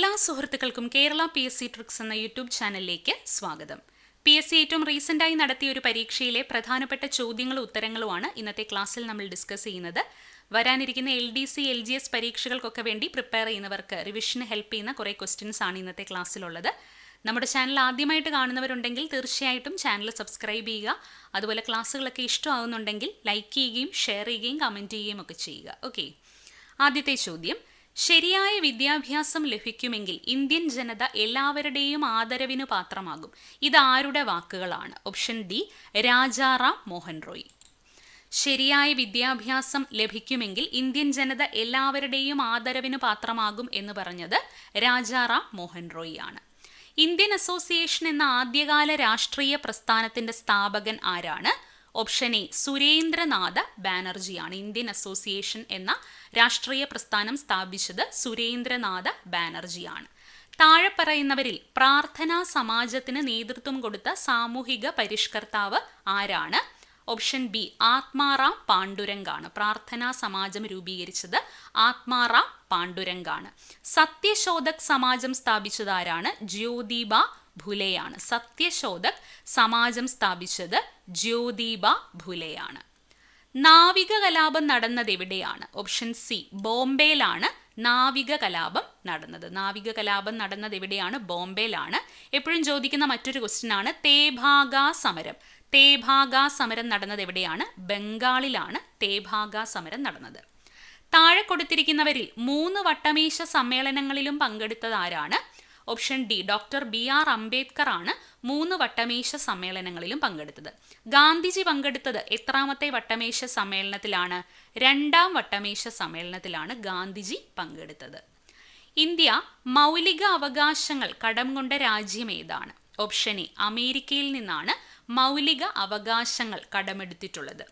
എല്ലാ സുഹൃത്തുക്കൾക്കും Kerala P S C tricks എന്ന യൂട്യൂബ് ചാനലിലേക്ക് സ്വാഗതം. പി എസ് സി ഏറ്റവും റീസെന്റായി നടത്തിയ ഒരു പരീക്ഷയിലെ പ്രധാനപ്പെട്ട ചോദ്യങ്ങളും ഉത്തരങ്ങളുമാണ് ഇന്നത്തെ ക്ലാസ്സിൽ നമ്മൾ ഡിസ്കസ് ചെയ്യുന്നത്. വരാനിരിക്കുന്ന L D C L G S പരീക്ഷകൾക്കൊക്കെ വേണ്ടി പ്രിപ്പയർ ചെയ്യുന്നവർക്ക് റിവിഷന് ഹെൽപ്പ് ചെയ്യുന്ന കുറേ ക്വസ്റ്റ്യൻസ് ആണ് ഇന്നത്തെ ക്ലാസ്സിലുള്ളത്. നമ്മുടെ ചാനൽ ആദ്യമായിട്ട് കാണുന്നവരുണ്ടെങ്കിൽ തീർച്ചയായിട്ടും ചാനൽ സബ്സ്ക്രൈബ് ചെയ്യുക. അതുപോലെ ക്ലാസ്സുകളൊക്കെ ഇഷ്ടമാകുന്നുണ്ടെങ്കിൽ ലൈക്ക് ചെയ്യുകയും ഷെയർ ചെയ്യുകയും കമന്റ് ചെയ്യുകയും ഒക്കെ ചെയ്യുക. ഓക്കെ ആദ്യത്തെ ചോദ്യം. ശരിയായ വിദ്യാഭ്യാസം ലഭിക്കുമെങ്കിൽ ഇന്ത്യൻ ജനത എല്ലാവരുടെയും ആദരവിനു പാത്രമാകും. ഇത് ആരുടെ വാക്കുകളാണ്? Option D Rajaram Mohan Roy. ശരിയായ വിദ്യാഭ്യാസം ലഭിക്കുമെങ്കിൽ ഇന്ത്യൻ ജനത എല്ലാവരുടെയും ആദരവിന് പാത്രമാകും എന്ന് പറഞ്ഞത് രാജാറാം മോഹൻ റോയ് ആണ്. ഇന്ത്യൻ അസോസിയേഷൻ എന്ന ആദ്യകാല രാഷ്ട്രീയ പ്രസ്ഥാനത്തിന്റെ സ്ഥാപകൻ ആരാണ്? ഓപ്ഷൻ എ സുരേന്ദ്രനാഥ ബാനർജിയാണ് ഇന്ത്യൻ അസോസിയേഷൻ എന്ന രാഷ്ട്രീയ പ്രസ്ഥാനം സ്ഥാപിച്ചത് സുരേന്ദ്രനാഥ ബാനർജിയാണ്. താഴെ പറയുന്നവരിൽ പ്രാർത്ഥനാ സമാജത്തിന് നേതൃത്വം കൊടുത്ത സാമൂഹിക പരിഷ്കർത്താവ് ആരാണ്? ഓപ്ഷൻ ബി ആത്മാറാം പാണ്ഡുരംഗാണ്. പ്രാർത്ഥനാ സമാജം രൂപീകരിച്ചത് ആത്മാറാം പാണ്ഡുരംഗാണ്. സത്യശോധക് സമാജം സ്ഥാപിച്ചത് ആരാണ്? ജ്യോതിബ ഭുലെയാണ്. സത്യശോധക് സമാജം സ്ഥാപിച്ചത് ജ്യോതിബ ഭുലെയാണ്. നാവിക കലാപം നടന്നത് എവിടെയാണ്? ഓപ്ഷൻ സി ബോംബെയിലാണ് നാവിക കലാപം നടന്നത്. നാവിക കലാപം നടന്നത് എവിടെയാണ്? ബോംബെയിലാണ്. എപ്പോഴും ചോദിക്കുന്ന മറ്റൊരു ക്വസ്റ്റ്യൻ ആണ് തേഭാഗ സമരം. തേഭാഗ സമരം നടന്നത് എവിടെയാണ്? ബംഗാളിലാണ് തേഭാഗ സമരം നടന്നത്. താഴെ കൊടുത്തിരിക്കുന്നവരിൽ മൂന്ന് വട്ടമേശ സമ്മേളനങ്ങളിലും പങ്കെടുത്തത് ആരാണ്? Option D doctor B R Ambedkar ആണ് മൂന്ന് വട്ടമേശ സമ്മേളനങ്ങളിലും പങ്കെടുത്തത്. ഗാന്ധിജി പങ്കെടുത്തത് എത്രാമത്തെ വട്ടമേശ സമ്മേളനത്തിലാണ്? രണ്ടാം വട്ടമേശ സമ്മേളനത്തിലാണ് ഗാന്ധിജി പങ്കെടുത്തത്. ഇന്ത്യ മൗലിക അവകാശങ്ങൾ കടം കൊണ്ട രാജ്യം ഏതാണ്? ഓപ്ഷൻ എ അമേരിക്കയിൽ നിന്നാണ് മൗലിക അവകാശങ്ങൾ കടമെടുത്തിട്ടുള്ളത്.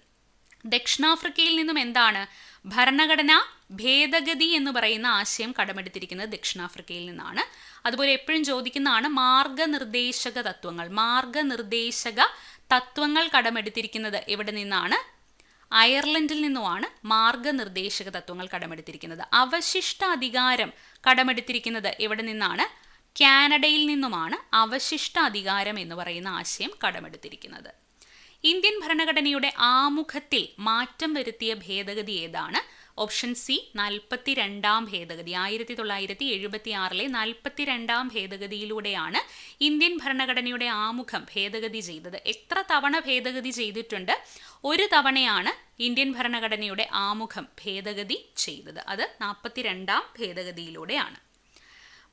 ദക്ഷിണാഫ്രിക്കയിൽ നിന്നും എന്താണ്? ഭരണഘടന ഭേദഗതി എന്ന് പറയുന്ന ആശയം കടമെടുത്തിരിക്കുന്നത് ദക്ഷിണാഫ്രിക്കയിൽ നിന്നാണ്. അതുപോലെ എപ്പോഴും ചോദിക്കുന്നതാണ് മാർഗനിർദ്ദേശക തത്വങ്ങൾ. മാർഗനിർദ്ദേശക തത്വങ്ങൾ കടമെടുത്തിരിക്കുന്നത് എവിടെ നിന്നാണ്? അയർലൻഡിൽ നിന്നുമാണ് മാർഗനിർദ്ദേശക തത്വങ്ങൾ കടമെടുത്തിരിക്കുന്നത്. അവശിഷ്ട അധികാരം കടമെടുത്തിരിക്കുന്നത് എവിടെ നിന്നാണ്? കാനഡയിൽ നിന്നുമാണ് അവശിഷ്ട അധികാരം എന്ന് പറയുന്ന ആശയം കടമെടുത്തിരിക്കുന്നത്. ഇന്ത്യൻ ഭരണഘടനയുടെ ആമുഖത്തിൽ മാറ്റം വരുത്തിയ ഭേദഗതി ഏതാണ്? ഓപ്ഷൻ സി നാൽപ്പത്തി രണ്ടാം ഭേദഗതി. ആയിരത്തി തൊള്ളായിരത്തി എഴുപത്തി ആറിലെ നാൽപ്പത്തി രണ്ടാം ഭേദഗതിയിലൂടെയാണ് ഇന്ത്യൻ ഭരണഘടനയുടെ ആമുഖം ഭേദഗതി ചെയ്തത്. എത്ര തവണ ഭേദഗതി ചെയ്തിട്ടുണ്ട്? ഒരു തവണയാണ് ഇന്ത്യൻ ഭരണഘടനയുടെ ആമുഖം ഭേദഗതി ചെയ്തത്. അത് നാൽപ്പത്തി രണ്ടാം ഭേദഗതിയിലൂടെയാണ്.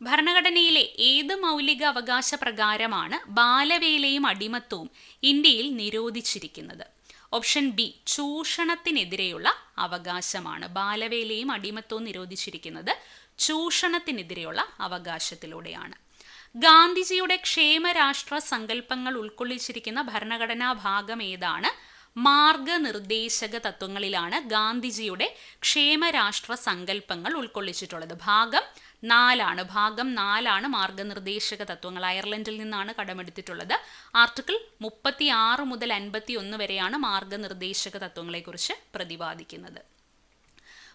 ഭരണഘടനയിലെ ഏത് മൗലിക അവകാശ പ്രകാരമാണ് ബാലവേലയും അടിമത്തവും ഇന്ത്യയിൽ നിരോധിച്ചിരിക്കുന്നത്? ഓപ്ഷൻ ബി ചൂഷണത്തിനെതിരെയുള്ള അവകാശമാണ്. ബാലവേലയും അടിമത്തവും നിരോധിച്ചിരിക്കുന്നത് ചൂഷണത്തിനെതിരെയുള്ള അവകാശത്തിലൂടെയാണ്. ഗാന്ധിജിയുടെ ക്ഷേമരാഷ്ട്ര സങ്കല്പങ്ങൾ ഉൾക്കൊള്ളിച്ചിരിക്കുന്ന ഭരണഘടനാ ഭാഗം ഏതാണ്? മാർഗനിർദ്ദേശക തത്വങ്ങളിലാണ് ഗാന്ധിജിയുടെ ക്ഷേമരാഷ്ട്ര സങ്കല്പങ്ങൾ ഉൾക്കൊള്ളിച്ചിട്ടുള്ളത്. ഭാഗം നാലാണ് ഭാഗം നാലാണ് മാർഗനിർദ്ദേശക തത്വങ്ങൾ. അയർലൻഡിൽ നിന്നാണ് കടമെടുത്തിട്ടുള്ളത്. ആർട്ടിക്കിൾ മുപ്പത്തി ആറ് മുതൽ അൻപത്തി ഒന്ന് വരെയാണ് മാർഗനിർദ്ദേശക തത്വങ്ങളെക്കുറിച്ച് പ്രതിപാദിക്കുന്നത്.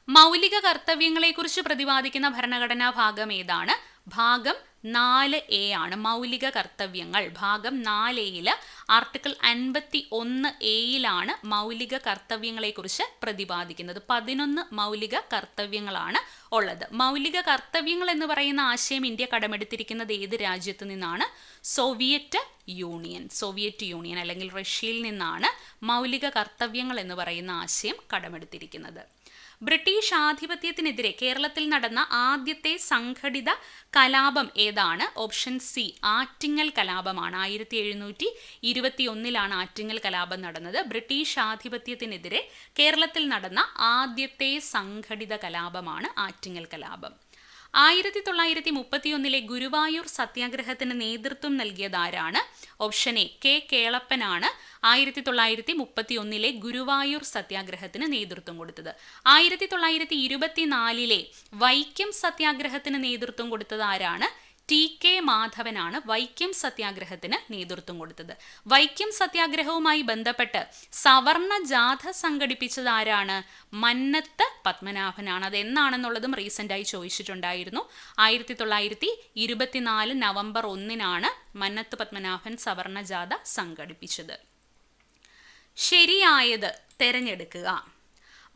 മൗലിക കർത്തവ്യങ്ങളെക്കുറിച്ച് പ്രതിപാദിക്കുന്ന ഭരണഘടനാ ഭാഗം ഏതാണ്? ഭാഗം നാല് എ ആണ്. മൗലിക കർത്തവ്യങ്ങൾ. ഭാഗം നാല് എയിൽ ആർട്ടിക്കിൾ അൻപത്തി ഒന്ന് എയിലാണ് മൗലിക കർത്തവ്യങ്ങളെക്കുറിച്ച് പ്രതിപാദിക്കുന്നത്. പതിനൊന്ന് മൗലിക കർത്തവ്യങ്ങളാണ് ഉള്ളത്. മൗലിക കർത്തവ്യങ്ങൾ എന്ന് പറയുന്ന ആശയം ഇന്ത്യ കടമെടുത്തിരിക്കുന്നത് ഏത് രാജ്യത്തു നിന്നാണ്? Soviet union. സോവിയറ്റ് യൂണിയൻ അല്ലെങ്കിൽ റഷ്യയിൽ നിന്നാണ് മൗലിക കർത്തവ്യങ്ങൾ എന്ന് പറയുന്ന ആശയം കടമെടുത്തിരിക്കുന്നത്. ബ്രിട്ടീഷ് ആധിപത്യത്തിനെതിരെ കേരളത്തിൽ നടന്ന ആദ്യത്തെ സംഘടിത കലാപം ഏതാണ്? ഓപ്ഷൻ സി ആറ്റിങ്ങൽ കലാപമാണ്. ആയിരത്തി എഴുന്നൂറ്റി ഇരുപത്തി ഒന്നിലാണ് ആറ്റിങ്ങൽ കലാപം നടന്നത്. ബ്രിട്ടീഷ് ആധിപത്യത്തിനെതിരെ കേരളത്തിൽ നടന്ന ആദ്യത്തെ സംഘടിത കലാപമാണ് ആറ്റിങ്ങൽ കലാപം. ആയിരത്തി തൊള്ളായിരത്തി മുപ്പത്തിയൊന്നിലെ ഗുരുവായൂർ സത്യാഗ്രഹത്തിന് നേതൃത്വം നൽകിയതാരാണ് ഓപ്ഷൻ എ കെ കേളപ്പനാണ്. ആയിരത്തി തൊള്ളായിരത്തി മുപ്പത്തി ഒന്നിലെ ഗുരുവായൂർ സത്യാഗ്രഹത്തിന് നേതൃത്വം കൊടുത്തത്. ആയിരത്തി തൊള്ളായിരത്തി ഇരുപത്തിനാലിലെ വൈക്കം സത്യാഗ്രഹത്തിന് നേതൃത്വം കൊടുത്തത് ആരാണ്? ടി കെ മാധവനാണ് വൈക്കം സത്യാഗ്രഹത്തിന് നേതൃത്വം കൊടുത്തത്. വൈക്കം സത്യാഗ്രഹവുമായി ബന്ധപ്പെട്ട് സവർണ ജാഥ സംഘടിപ്പിച്ചത് ആരാണ്? മന്നത്ത് പത്മനാഭനാണ്. അത് എന്നാണെന്നുള്ളതും റീസെന്റായി ചോദിച്ചിട്ടുണ്ടായിരുന്നു. ആയിരത്തി തൊള്ളായിരത്തി ഇരുപത്തിനാല് നവംബർ ഒന്നിനാണ് മന്നത്ത് പത്മനാഭൻ സവർണ ജാഥ സംഘടിപ്പിച്ചത്. ശരിയായത് തെരഞ്ഞെടുക്കുക.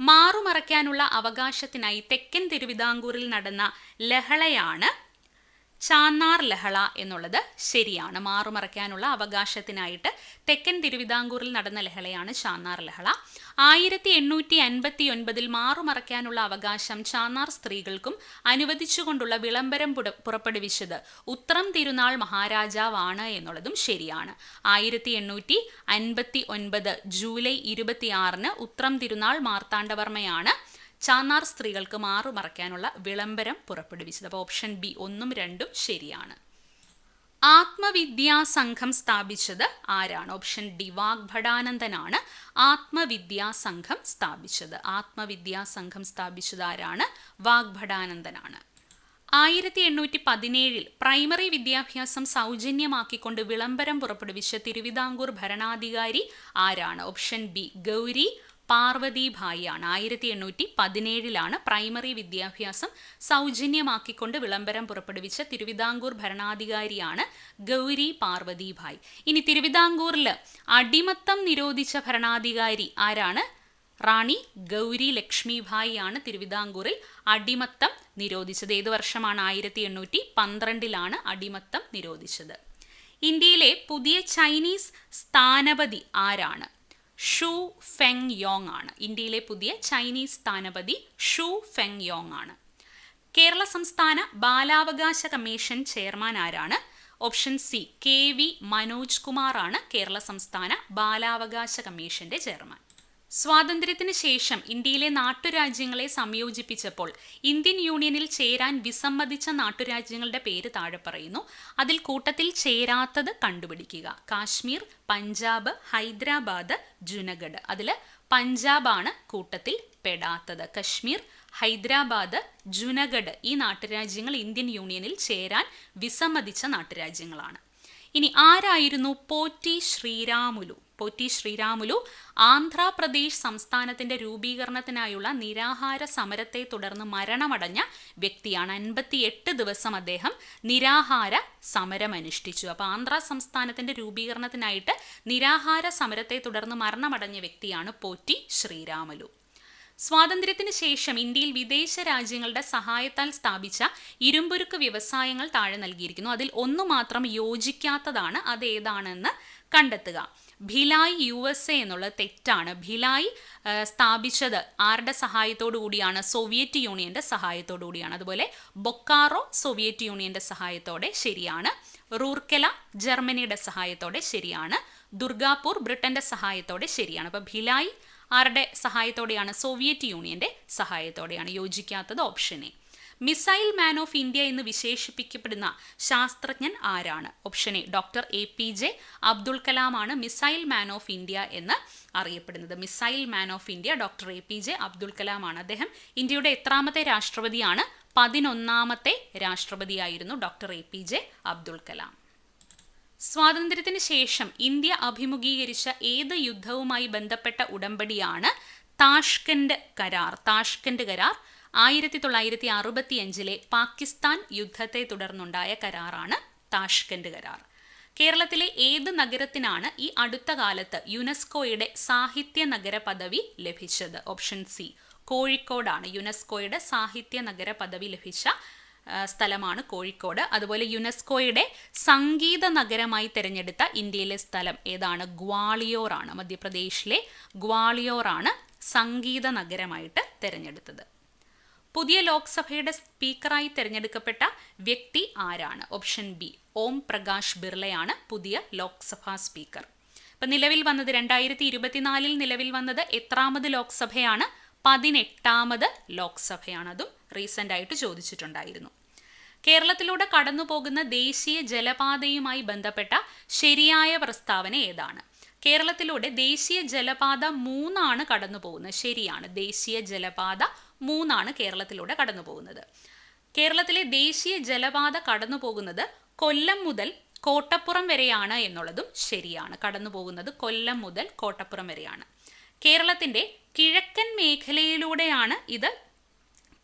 മാറുമറയ്ക്കാനുള്ള അവകാശത്തിനായി തെക്കൻ തിരുവിതാംകൂറിൽ നടന്ന ലഹളയാണ് ചാന്നാർ ലഹള എന്നുള്ളത് ശരിയാണ്. മാറുമറയ്ക്കാനുള്ള അവകാശത്തിനായിട്ട് തെക്കൻ തിരുവിതാംകൂറിൽ നടന്ന ലഹളയാണ് ചാന്നാർ ലഹള. ആയിരത്തി എണ്ണൂറ്റി അൻപത്തി ഒൻപതിൽ മാറുമറയ്ക്കാനുള്ള അവകാശം ചാന്നാർ സ്ത്രീകൾക്കും അനുവദിച്ചുകൊണ്ടുള്ള വിളംബരം പുറ- പുറപ്പെടുവിച്ചത് ഉത്രം തിരുനാൾ മഹാരാജാവാണ് എന്നുള്ളതും ശരിയാണ്. ആയിരത്തി എണ്ണൂറ്റി അൻപത്തി ഒൻപത് ജൂലൈ ഇരുപത്തിയാറിന് ഉത്രം തിരുനാൾ മാർത്താണ്ഡവർമ്മയാണ് ചാന്നാർ സ്ത്രീകൾക്ക് മാറുമറയ്ക്കാനുള്ള വിളംബരം പുറപ്പെടുവിച്ചത്. അപ്പോൾ ഓപ്ഷൻ ബി ഒന്നും രണ്ടും ശരിയാണ്. ആത്മവിദ്യാ സംഘം സ്ഥാപിച്ചത് ആരാണ്? ഓപ്ഷൻ ഡി വാഗ്ഭടാനന്ദനാണ്. ആത്മവിദ്യാ സംഘം സ്ഥാപിച്ചത്. ആത്മവിദ്യാ സംഘം സ്ഥാപിച്ചത് ആരാണ്? വാഗ്ഭടാനന്ദനാണ്. ആയിരത്തി എണ്ണൂറ്റി പതിനേഴിൽ പ്രൈമറി വിദ്യാഭ്യാസം സൗജന്യമാക്കിക്കൊണ്ട് വിളംബരം പുറപ്പെടുവിച്ച തിരുവിതാംകൂർ ഭരണാധികാരി ആരാണ്? ഓപ്ഷൻ ബി ഗൗരി പാർവതിഭായി ഭായിയാണ് ആയിരത്തി എണ്ണൂറ്റി പതിനേഴിലാണ് പ്രൈമറി വിദ്യാഭ്യാസം സൗജന്യമാക്കിക്കൊണ്ട് വിളംബരം പുറപ്പെടുവിച്ച തിരുവിതാംകൂർ ഭരണാധികാരിയാണ് ഗൗരി പാർവതിഭായ്. ഇനി തിരുവിതാംകൂറിൽ അടിമത്തം നിരോധിച്ച ഭരണാധികാരി ആരാണ്? റാണി ഗൗരി ലക്ഷ്മിഭായി ആണ് തിരുവിതാംകൂറിൽ അടിമത്തം നിരോധിച്ചത്. ഏത് വർഷമാണ് ആയിരത്തി എണ്ണൂറ്റി പന്ത്രണ്ടിലാണ് അടിമത്തം നിരോധിച്ചത്? ഇന്ത്യയിലെ പുതിയ ചൈനീസ് സ്ഥാനപതി ആരാണ്? ഷു ഫെങ് യോങ് ആണ്. ഇന്ത്യയിലെ പുതിയ ചൈനീസ് സ്ഥാനപതി ഷു ഫെങ് യോങ് ആണ്. കേരള സംസ്ഥാന ബാലാവകാശ കമ്മീഷൻ ചെയർമാൻ ആരാണ്? Option C K V Manoj Kumar ആണ് കേരള സംസ്ഥാന ബാലാവകാശ കമ്മീഷന്റെ ചെയർമാൻ. സ്വാതന്ത്ര്യത്തിന് ശേഷം ഇന്ത്യയിലെ നാട്ടുരാജ്യങ്ങളെ സംയോജിപ്പിച്ചപ്പോൾ ഇന്ത്യൻ യൂണിയനിൽ ചേരാൻ വിസമ്മതിച്ച നാട്ടുരാജ്യങ്ങളുടെ പേര് താഴെ പറയുന്നു. അതിൽ കൂട്ടത്തിൽ ചേരാത്തത് കണ്ടുപിടിക്കുക. കാശ്മീർ പഞ്ചാബ് ഹൈദരാബാദ് ജുനഗഡ്. അതിൽ പഞ്ചാബാണ് കൂട്ടത്തിൽ പെടാത്തത്. കശ്മീർ ഹൈദരാബാദ് ജുനഗഡ് ഈ നാട്ടുരാജ്യങ്ങൾ ഇന്ത്യൻ യൂണിയനിൽ ചേരാൻ വിസമ്മതിച്ച നാട്ടുരാജ്യങ്ങളാണ്. ഇനി ആരായിരുന്നു പോറ്റി ശ്രീരാമുലു? പോറ്റി ശ്രീരാമുലു ആന്ധ്രാപ്രദേശ് സംസ്ഥാനത്തിന്റെ രൂപീകരണത്തിനായുള്ള നിരാഹാര സമരത്തെ തുടർന്ന് മരണമടഞ്ഞ വ്യക്തിയാണ് അൻപത്തിയെട്ട് ദിവസം അദ്ദേഹം നിരാഹാര സമരം അനുഷ്ഠിച്ചു അപ്പോൾ ആന്ധ്ര സംസ്ഥാനത്തിന്റെ രൂപീകരണത്തിനായിട്ട് നിരാഹാര സമരത്തെ തുടർന്ന് മരണമടഞ്ഞ വ്യക്തിയാണ് പോറ്റി ശ്രീരാമുലു. സ്വാതന്ത്ര്യത്തിന് ശേഷം ഇന്ത്യയിൽ വിദേശ രാജ്യങ്ങളുടെ സഹായത്താൽ സ്ഥാപിച്ച ഇരുമ്പുരുക്ക് വ്യവസായങ്ങൾ താഴെ നൽകിയിരിക്കുന്നു. അതിൽ ഒന്നു മാത്രം യോജിക്കാത്തതാണ് അത് ഏതാണെന്ന് കണ്ടെത്തുക. ഭിലായ് യു എസ് എ എന്നുള്ളത് തെറ്റാണ്. ഭിലായ് സ്ഥാപിച്ചത് ആരുടെ സഹായത്തോടു കൂടിയാണ്? സോവിയറ്റ് യൂണിയന്റെ സഹായത്തോടു കൂടിയാണ്. അതുപോലെ ബൊക്കാറോ സോവിയറ്റ് യൂണിയന്റെ സഹായത്തോടെ ശരിയാണ്. റൂർക്കെല ജർമ്മനിയുടെ സഹായത്തോടെ ശരിയാണ്. ദുർഗാപൂർ ബ്രിട്ടന്റെ സഹായത്തോടെ ശരിയാണ്. അപ്പോൾ ഭിലായ് ആരുടെ സഹായത്തോടെയാണ്? സോവിയറ്റ് യൂണിയന്റെ സഹായത്തോടെയാണ് യോജിക്കാത്തത് option missile man of India എന്ന് വിശേഷിപ്പിക്കപ്പെടുന്ന ശാസ്ത്രജ്ഞൻ ആരാണ്? Option A doctor A P J Abdul കലാമാണ് missile man of India എന്ന് അറിയപ്പെടുന്നത്. Missile man of India doctor A P J Abdul കലാമാണ്. അദ്ദേഹം ഇന്ത്യയുടെ എത്രാമത്തെ രാഷ്ട്രപതിയാണ്? പതിനൊന്നാമത്തെ രാഷ്ട്രപതിയായിരുന്നു doctor A P J Abdul Kalam. സ്വാതന്ത്ര്യത്തിന് ശേഷം ഇന്ത്യ അഭിമുഖീകരിച്ച ഏത് യുദ്ധവുമായി ബന്ധപ്പെട്ട ഉടമ്പടിയാണ് താഷ്കൻഡ് കരാർ? താഷ്കൻഡ് കരാർ ആയിരത്തി തൊള്ളായിരത്തി അറുപത്തിയഞ്ചിലെ പാകിസ്ഥാൻ യുദ്ധത്തെ തുടർന്നുണ്ടായ കരാറാണ് താഷ്കന്റ് കരാർ. കേരളത്തിലെ ഏത് നഗരത്തിനാണ് ഈ അടുത്ത കാലത്ത് യുനെസ്കോയുടെ സാഹിത്യ നഗര പദവി ലഭിച്ചത്? ഓപ്ഷൻ സി കോഴിക്കോടാണ്. യുനെസ്കോയുടെ സാഹിത്യ നഗര പദവി ലഭിച്ച സ്ഥലമാണ് കോഴിക്കോട്. അതുപോലെ യുനെസ്കോയുടെ സംഗീത നഗരമായി തിരഞ്ഞെടുത്ത ഇന്ത്യയിലെ സ്ഥലം ഏതാണ്? ഗ്വാളിയോറാണ്. മധ്യപ്രദേശിലെ ഗ്വാളിയോറാണ് സംഗീത നഗരമായിട്ട് തിരഞ്ഞെടുത്തത്. പുതിയ ലോക്സഭയുടെ സ്പീക്കറായി തിരഞ്ഞെടുക്കപ്പെട്ട വ്യക്തി ആരാണ്? ഓപ്ഷൻ ബി ഓം പ്രകാശ് ബിർളയാണ് പുതിയ ലോക്സഭാ സ്പീക്കർ. ഇപ്പം നിലവിൽ വന്നത് രണ്ടായിരത്തി ഇരുപത്തിനാലിൽ നിലവിൽ വന്നത് എത്രാമത് ലോക്സഭയാണ്? പതിനെട്ടാമത് ലോക്സഭയാണ്. അതും റീസെന്റ് ആയിട്ട് ചോദിച്ചിട്ടുണ്ടായിരുന്നു. കേരളത്തിലൂടെ കടന്നു പോകുന്ന ദേശീയ ജലപാതയുമായി ബന്ധപ്പെട്ട ശരിയായ പ്രസ്താവന ഏതാണ്? കേരളത്തിലൂടെ ദേശീയ ജലപാത മൂന്നാണ് കടന്നു പോകുന്നത് ശരിയാണ് ദേശീയ ജലപാത മൂന്നാണ് കേരളത്തിലൂടെ കടന്നു പോകുന്നത് കേരളത്തിലെ ദേശീയ ജലപാത കടന്നു പോകുന്നത് കൊല്ലം മുതൽ കോട്ടപ്പുറം വരെയാണ് എന്നുള്ളതും ശരിയാണ്. കടന്നു പോകുന്നത് കൊല്ലം മുതൽ കോട്ടപ്പുറം വരെയാണ്. കേരളത്തിന്റെ കിഴക്കൻ മേഖലയിലൂടെയാണ് ഇത്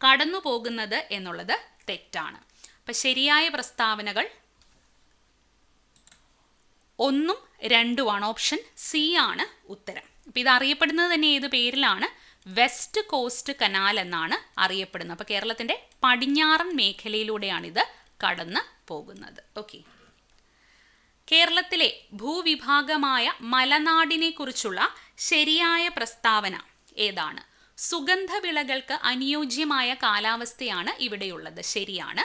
കടന്നു പോകുന്നത് എന്നുള്ളത് തെറ്റാണ്. അപ്പം ശരിയായ പ്രസ്താവനകൾ ഒന്നും രണ്ടുമാണ്. ഓപ്ഷൻ സി ആണ് ഉത്തരം. അപ്പം ഇത് അറിയപ്പെടുന്നത് തന്നെ ഏത് പേരിലാണ്? വെസ്റ്റ് കോസ്റ്റ് കനാൽ എന്നാണ് അറിയപ്പെടുന്നത്. അപ്പോൾ കേരളത്തിന്റെ പടിഞ്ഞാറൻ മേഖലയിലൂടെയാണിത് കടന്ന് പോകുന്നത്. ഓക്കെ കേരളത്തിലെ ഭൂവിഭാഗമായ മലനാടിനെ കുറിച്ചുള്ള ശരിയായ പ്രസ്താവന ഏതാണ്? സുഗന്ധവിളകൾക്ക് അനുയോജ്യമായ കാലാവസ്ഥയാണ് ഇവിടെയുള്ളത്. ശരിയാണ്.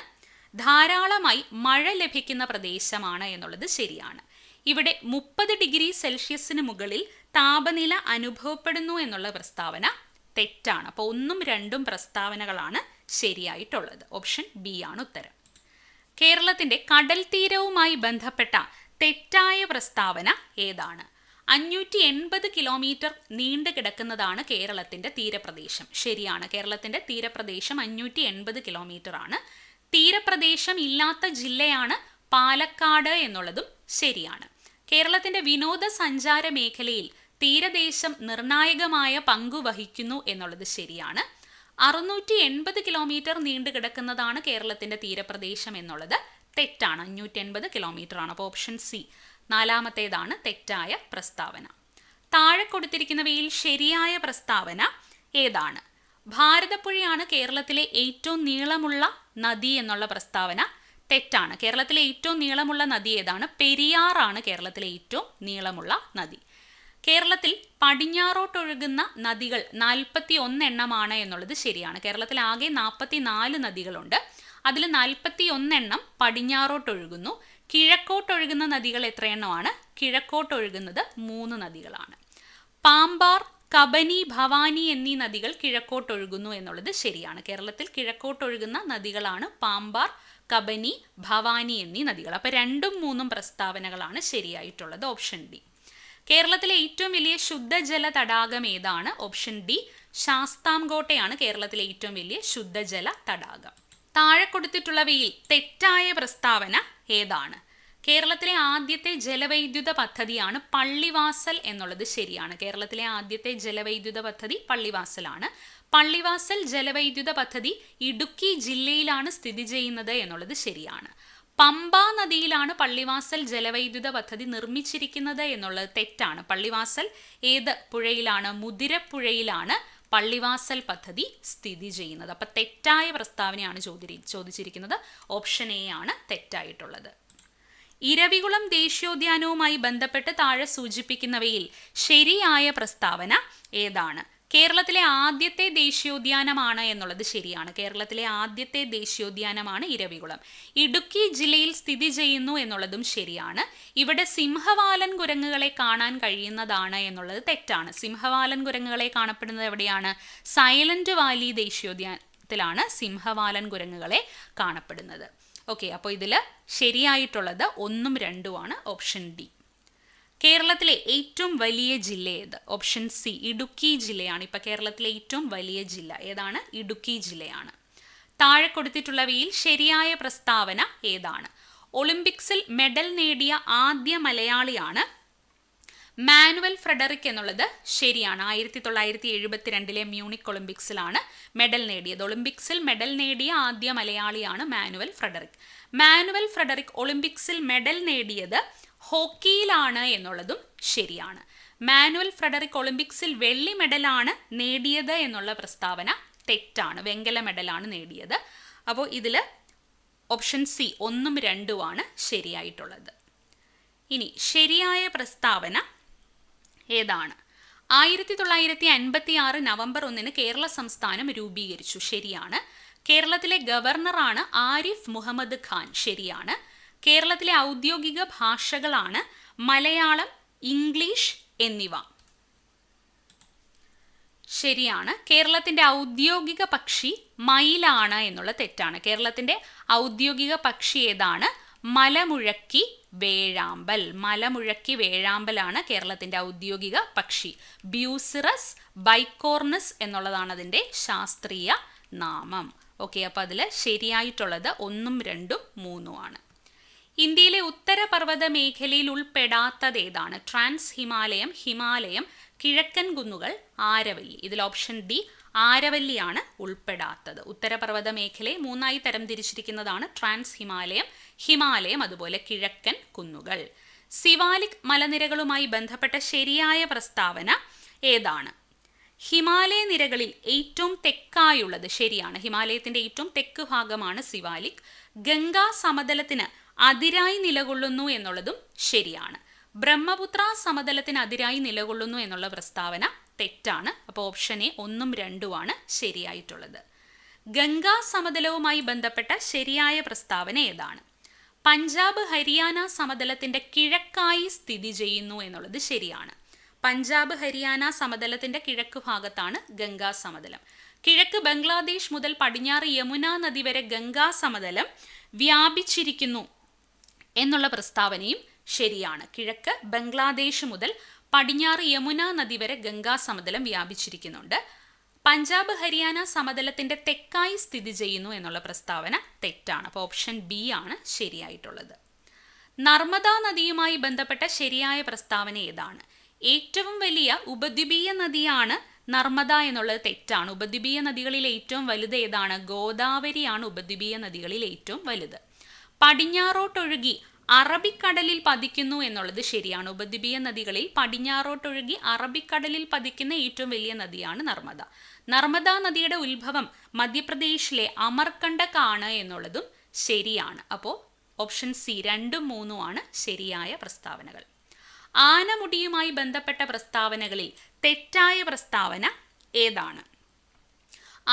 ധാരാളമായി മഴ ലഭിക്കുന്ന പ്രദേശമാണ് എന്നുള്ളത് ശരിയാണ്. ഇവിടെ മുപ്പത് ഡിഗ്രി സെൽഷ്യസിന് മുകളിൽ താപനില അനുഭവപ്പെടുന്നു എന്നുള്ള പ്രസ്താവന തെറ്റാണ്. അപ്പോൾ ഒന്നും രണ്ടും പ്രസ്താവനകളാണ് ശരിയായിട്ടുള്ളത്. ഓപ്ഷൻ ബി ആണ് ഉത്തരം. കേരളത്തിന്റെ കടൽ തീരവുമായി ബന്ധപ്പെട്ട തെറ്റായ പ്രസ്താവന ഏതാണ്? അഞ്ഞൂറ്റി എൺപത് കിലോമീറ്റർ നീണ്ടു കിടക്കുന്നതാണ് കേരളത്തിന്റെ തീരപ്രദേശം. ശരിയാണ്. കേരളത്തിന്റെ തീരപ്രദേശം അഞ്ഞൂറ്റി എൺപത് കിലോമീറ്റർ ആണ്. തീരപ്രദേശം ഇല്ലാത്ത ജില്ലയാണ് പാലക്കാട് എന്നുള്ളതും ശരിയാണ്. കേരളത്തിന്റെ വിനോദസഞ്ചാര മേഖലയിൽ തീരദേശം നിർണായകമായ പങ്കു വഹിക്കുന്നു എന്നുള്ളത് ശരിയാണ്. അറുന്നൂറ്റി എൺപത് കിലോമീറ്റർ നീണ്ടു കിടക്കുന്നതാണ് കേരളത്തിന്റെ തീരപ്രദേശം എന്നുള്ളത് തെറ്റാണ്. അഞ്ഞൂറ്റി എൺപത് കിലോമീറ്റർ ആണ് അപ്പോൾ ഓപ്ഷൻ സി. നാലാമത്തേതാണ് തെറ്റായ പ്രസ്താവന. താഴെ കൊടുത്തിരിക്കുന്നവയിൽ ശരിയായ പ്രസ്താവന ഏതാണ്? ഭാരതപ്പുഴയാണ് കേരളത്തിലെ ഏറ്റവും നീളമുള്ള നദി എന്നുള്ള പ്രസ്താവന തെറ്റാണ്. കേരളത്തിലെ ഏറ്റവും നീളമുള്ള നദി ഏതാണ്? പെരിയാറാണ് കേരളത്തിലെ ഏറ്റവും നീളമുള്ള നദി. കേരളത്തിൽ പടിഞ്ഞാറോട്ടൊഴുകുന്ന നദികൾ നാൽപ്പത്തി ഒന്നെണ്ണമാണ് എന്നുള്ളത് ശരിയാണ്. കേരളത്തിൽ ആകെ നാൽപ്പത്തി നാല് നദികളുണ്ട്. അതിൽ നാൽപ്പത്തി ഒന്നെണ്ണം പടിഞ്ഞാറോട്ടൊഴുകുന്നു. കിഴക്കോട്ടൊഴുകുന്ന നദികൾ എത്രയെണ്ണമാണ് കിഴക്കോട്ടൊഴുകുന്നത് മൂന്ന് നദികളാണ്. പാമ്പാർ കബനി ഭവാനി എന്നീ നദികൾ കിഴക്കോട്ടൊഴുകുന്നു എന്നുള്ളത് ശരിയാണ്. കേരളത്തിൽ കിഴക്കോട്ടൊഴുകുന്ന നദികളാണ് പാമ്പാർ കബനി ഭവാനി എന്നീ നദികൾ. അപ്പോൾ രണ്ടും മൂന്നും പ്രസ്താവനകളാണ് ശരിയായിട്ടുള്ളത്. ഓപ്ഷൻ ഡി കേരളത്തിലെ ഏറ്റവും വലിയ ശുദ്ധജല തടാകം ഏതാണ്? ഓപ്ഷൻ ഡി ശാസ്താംകോട്ടയാണ് കേരളത്തിലെ ഏറ്റവും വലിയ ശുദ്ധജല തടാകം. താഴെ കൊടുത്തിട്ടുള്ളവയിൽ തെറ്റായ പ്രസ്താവന ഏതാണ്? കേരളത്തിലെ ആദ്യത്തെ ജലവൈദ്യുത പദ്ധതിയാണ് പള്ളിവാസൽ എന്നുള്ളത് ശരിയാണ്. കേരളത്തിലെ ആദ്യത്തെ ജലവൈദ്യുത പദ്ധതി പള്ളിവാസലാണ്. പള്ളിവാസൽ ജലവൈദ്യുത പദ്ധതി ഇടുക്കി ജില്ലയിലാണ് സ്ഥിതി ചെയ്യുന്നത് എന്നുള്ളത് ശരിയാണ്. പമ്പ നദിയിലാണ് പള്ളിവാസൽ ജലവൈദ്യുത പദ്ധതി നിർമ്മിച്ചിരിക്കുന്നത് എന്നുള്ളത് തെറ്റാണ്. പള്ളിവാസൽ ഏത് പുഴയിലാണ്? മുതിരപ്പുഴയിലാണ് പള്ളിവാസൽ പദ്ധതി സ്ഥിതി ചെയ്യുന്നത്. അപ്പം തെറ്റായ പ്രസ്താവനയാണ് ചോദി ചോദിച്ചിരിക്കുന്നത്. ഓപ്ഷൻ എ ആണ് തെറ്റായിട്ടുള്ളത്. ഇരവികുളം ദേശീയോദ്യാനവുമായി ബന്ധപ്പെട്ട് താഴെ സൂചിപ്പിക്കുന്നവയിൽ ശരിയായ പ്രസ്താവന ഏതാണ്? കേരളത്തിലെ ആദ്യത്തെ ദേശീയോദ്യാനമാണ് എന്നുള്ളത് ശരിയാണ്. കേരളത്തിലെ ആദ്യത്തെ ദേശീയോദ്യാനമാണ് ഇരവികുളം. ഇടുക്കി ജില്ലയിൽ സ്ഥിതി ചെയ്യുന്നു എന്നുള്ളതും ശരിയാണ്. ഇവിടെ സിംഹവാലൻ കുരങ്ങുകളെ കാണാൻ കഴിയുന്നതാണ് എന്നുള്ളത് തെറ്റാണ്. സിംഹവാലൻ കുരങ്ങുകളെ കാണപ്പെടുന്നത് എവിടെയാണ്? സൈലന്റ് വാലി ദേശീയോദ്യാനത്തിലാണ് സിംഹവാലൻ കുരങ്ങുകളെ കാണപ്പെടുന്നത്. ഓക്കെ അപ്പോൾ ഇതിൽ ശരിയായിട്ടുള്ളത് ഒന്നും രണ്ടുമാണ് ഓപ്ഷൻ ഡി. കേരളത്തിലെ ഏറ്റവും വലിയ ജില്ല ഏത്? ഓപ്ഷൻ സി ഇടുക്കി ജില്ലയാണ്. ഇപ്പൊ കേരളത്തിലെ ഏറ്റവും വലിയ ജില്ല ഏതാണ്? ഇടുക്കി ജില്ലയാണ്. താഴെ കൊടുത്തിട്ടുള്ളവയിൽ ശരിയായ പ്രസ്താവന ഏതാണ്? ഒളിമ്പിക്സിൽ മെഡൽ നേടിയ ആദ്യ മലയാളിയാണ് മാനുവൽ ഫ്രെഡറിക് എന്നുള്ളത് ശരിയാണ്. ആയിരത്തി തൊള്ളായിരത്തി എഴുപത്തിരണ്ടിലെ മ്യൂണിക് ഒളിമ്പിക്സിലാണ് മെഡൽ നേടിയത്. ഒളിമ്പിക്സിൽ മെഡൽ നേടിയ ആദ്യ മലയാളിയാണ് മാനുവൽ ഫ്രെഡറിക്. മാനുവൽ ഫ്രെഡറിക് ഒളിമ്പിക്സിൽ മെഡൽ നേടിയത് ഹോക്കിയിലാണ് എന്നുള്ളതും ശരിയാണ്. മാനുവൽ ഫ്രെഡറിക് ഒളിമ്പിക്സിൽ വെള്ളി മെഡലാണ് നേടിയത് എന്നുള്ള പ്രസ്താവന തെറ്റാണ്. വെങ്കല മെഡലാണ് നേടിയത്. അപ്പോൾ ഇതിൽ ഓപ്ഷൻ സി ഒന്നും രണ്ടുമാണ് ശരിയായിട്ടുള്ളത്. ഇനി ശരിയായ പ്രസ്താവന ഏതാണ്? ആയിരത്തി തൊള്ളായിരത്തി അൻപത്തി ആറ് നവംബർ ഒന്നിന് കേരള സംസ്ഥാനം രൂപീകരിച്ചു. ശരിയാണ്. കേരളത്തിലെ ഗവർണറാണ് ആരിഫ് മുഹമ്മദ് ഖാൻ. ശരിയാണ്. കേരളത്തിലെ ഔദ്യോഗിക ഭാഷകളാണ് മലയാളം ഇംഗ്ലീഷ് എന്നിവ. ശരിയാണ്. കേരളത്തിന്റെ ഔദ്യോഗിക പക്ഷി മയിലാണ് എന്നുള്ള തെറ്റാണ്. കേരളത്തിന്റെ ഔദ്യോഗിക പക്ഷി ഏതാണ്? മലമുഴക്കി വേഴാമ്പൽ. മലമുഴക്കി വേഴാമ്പലാണ് കേരളത്തിന്റെ ഔദ്യോഗിക പക്ഷി. ബ്യൂസിറസ് ബൈക്കോർണസ് എന്നുള്ളതാണ് അതിന്റെ ശാസ്ത്രീയ നാമം. ഓക്കെ അപ്പോൾ അതിൽ ശരിയായിട്ടുള്ളത് ഒന്നും രണ്ടും മൂന്നും ആണ്. ഇന്ത്യയിലെ ഉത്തരപർവത മേഖലയിൽ ഉൾപ്പെടാത്തത് ഏതാണ് ട്രാൻസ് ഹിമാലയം ഹിമാലയം കിഴക്കൻ കുന്നുകൾ ആരവല്ലി. ഇതിൽ ഓപ്ഷൻ ഡി ആരവല്ലിയാണ് ഉൾപ്പെടാത്തത്. ഉത്തരപർവത മേഖലയെ മൂന്നായി തരം തിരിച്ചിരിക്കുന്നതാണ് ട്രാൻസ് ഹിമാലയം ഹിമാലയം അതുപോലെ കിഴക്കൻ കുന്നുകൾ. സിവാലിക് മലനിരകളുമായി ബന്ധപ്പെട്ട ശരിയായ പ്രസ്താവന ഏതാണ്? ഹിമാലയ നിരകളിൽ ഏറ്റവും തെക്കായുള്ളത് ശരിയാണ്. ഹിമാലയത്തിന്റെ ഏറ്റവും തെക്ക് ഭാഗമാണ് സിവാലിക്. ഗംഗാ സമതലത്തിന് അതിരായി നിലകൊള്ളുന്നു എന്നുള്ളതും ശരിയാണ്. ബ്രഹ്മപുത്ര സമതലത്തിന് അതിരായി നിലകൊള്ളുന്നു എന്നുള്ള പ്രസ്താവന തെറ്റാണ്. അപ്പോൾ ഓപ്ഷൻ എ ഒന്നും രണ്ടുമാണ് ശരിയായിട്ടുള്ളത്. ഗംഗാ സമതലവുമായി ബന്ധപ്പെട്ട ശരിയായ പ്രസ്താവന ഏതാണ്? പഞ്ചാബ് ഹരിയാന സമതലത്തിന്റെ കിഴക്കായി സ്ഥിതി ചെയ്യുന്നു എന്നുള്ളത് ശരിയാണ്. പഞ്ചാബ് ഹരിയാന സമതലത്തിന്റെ കിഴക്ക് ഭാഗത്താണ് ഗംഗാ സമതലം. കിഴക്ക് ബംഗ്ലാദേശ് മുതൽ പടിഞ്ഞാറ് യമുന നദി വരെ ഗംഗാ സമതലം വ്യാപിച്ചിരിക്കുന്നു എന്നുള്ള പ്രസ്താവനയും ശരിയാണ്. കിഴക്ക് ബംഗ്ലാദേശ് മുതൽ പടിഞ്ഞാറ് യമുന നദി വരെ ഗംഗാ സമതലം വ്യാപിച്ചിരിക്കുന്നുണ്ട്. പഞ്ചാബ് ഹരിയാന സമതലത്തിന്റെ തെക്കായി സ്ഥിതി ചെയ്യുന്നു എന്നുള്ള പ്രസ്താവന തെറ്റാണ്. അപ്പോൾ ഓപ്ഷൻ ബി ആണ് ശരിയായിട്ടുള്ളത്. നർമ്മദാ നദിയുമായി ബന്ധപ്പെട്ട ശരിയായ പ്രസ്താവന ഏതാണ്? ഏറ്റവും വലിയ ഉപദ്വീപീയ നദിയാണ് നർമ്മദ എന്നുള്ളത് തെറ്റാണ്. ഉപദ്വീപീയ നദികളിൽ ഏറ്റവും വലുത് ഏതാണ്? ഗോദാവരിയാണ് ഉപദ്വീപീയ നദികളിൽ ഏറ്റവും വലുത്. പടിഞ്ഞാറോട്ടൊഴുകി അറബിക്കടലിൽ പതിക്കുന്നു എന്നുള്ളത് ശരിയാണ്. ഉപദ്വീപീയ നദികളിൽ പടിഞ്ഞാറോട്ടൊഴുകി അറബിക്കടലിൽ പതിക്കുന്ന ഏറ്റവും വലിയ നദിയാണ് നർമ്മദ നർമ്മദ നദിയുടെ ഉത്ഭവം മധ്യപ്രദേശിലെ അമർകണ്ടക്കാണ് എന്നുള്ളതും ശരിയാണ്. അപ്പോൾ ഓപ്ഷൻ സി രണ്ടും മൂന്നും ആണ് ശരിയായ പ്രസ്താവനകൾ. ആനമുടിയുമായി ബന്ധപ്പെട്ട പ്രസ്താവനകളിൽ തെറ്റായ പ്രസ്താവന ഏതാണ്?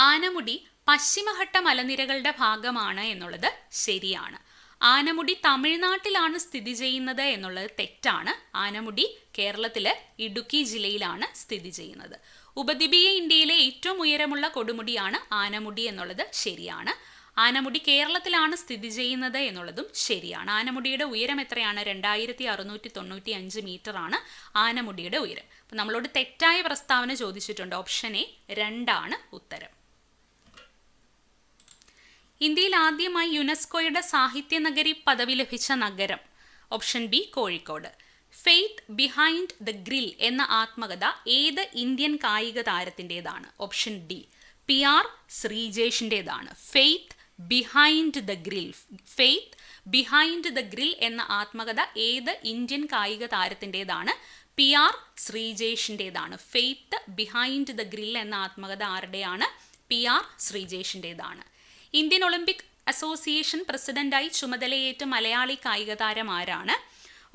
ആനമുടി പശ്ചിമഘട്ട മലനിരകളുടെ ഭാഗമാണ് എന്നുള്ളത് ശരിയാണ്. ആനമുടി തമിഴ്നാട്ടിലാണ് സ്ഥിതി ചെയ്യുന്നത് എന്നുള്ളത് തെറ്റാണ്. ആനമുടി കേരളത്തിലെ ഇടുക്കി ജില്ലയിലാണ് സ്ഥിതി ചെയ്യുന്നത്. ഉപദ്വീപീയ ഇന്ത്യയിലെ ഏറ്റവും ഉയരമുള്ള കൊടുമുടിയാണ് ആനമുടി എന്നുള്ളത് ശരിയാണ്. ആനമുടി കേരളത്തിലാണ് സ്ഥിതി ചെയ്യുന്നത് എന്നുള്ളതും ശരിയാണ്. ആനമുടിയുടെ ഉയരം എത്രയാണ്? രണ്ടായിരത്തി അറുന്നൂറ്റി തൊണ്ണൂറ്റി അഞ്ച് മീറ്റർ ആണ് ആനമുടിയുടെ ഉയരം. അപ്പം നമ്മളോട് തെറ്റായ പ്രസ്താവന ചോദിച്ചിട്ടുണ്ട്. ഓപ്ഷൻ എ രണ്ടാണ് ഉത്തരം. ഇന്ത്യയിൽ ആദ്യമായി യുനെസ്കോയുടെ സാഹിത്യ നഗരി പദവി ലഭിച്ച നഗരം. Option B Kozhikode. Faith behind the grill എന്ന ആത്മകഥ ഏത് ഇന്ത്യൻ കായിക താരത്തിന്റെതാണ്? Option D P R ശ്രീജേഷിന്റെതാണ്. Faith behind the grill faith behind the grill എന്ന ആത്മകഥ ഏത് ഇന്ത്യൻ കായിക താരത്തിന്റെതാണ്? പി ആർ ശ്രീജേഷിന്റെതാണ്. ഫെയ്ത്ത് ബിഹൈൻഡ് ദ ഗ്രിൽ എന്ന ആത്മകഥ ആരുടെയാണ്? പി ആർ ശ്രീജേഷിന്റെതാണ്. ഇന്ത്യൻ ഒളിമ്പിക് അസോസിയേഷൻ പ്രസിഡന്റായി ചുമതലയേറ്റ മലയാളി കായിക താരം ആരാണ്?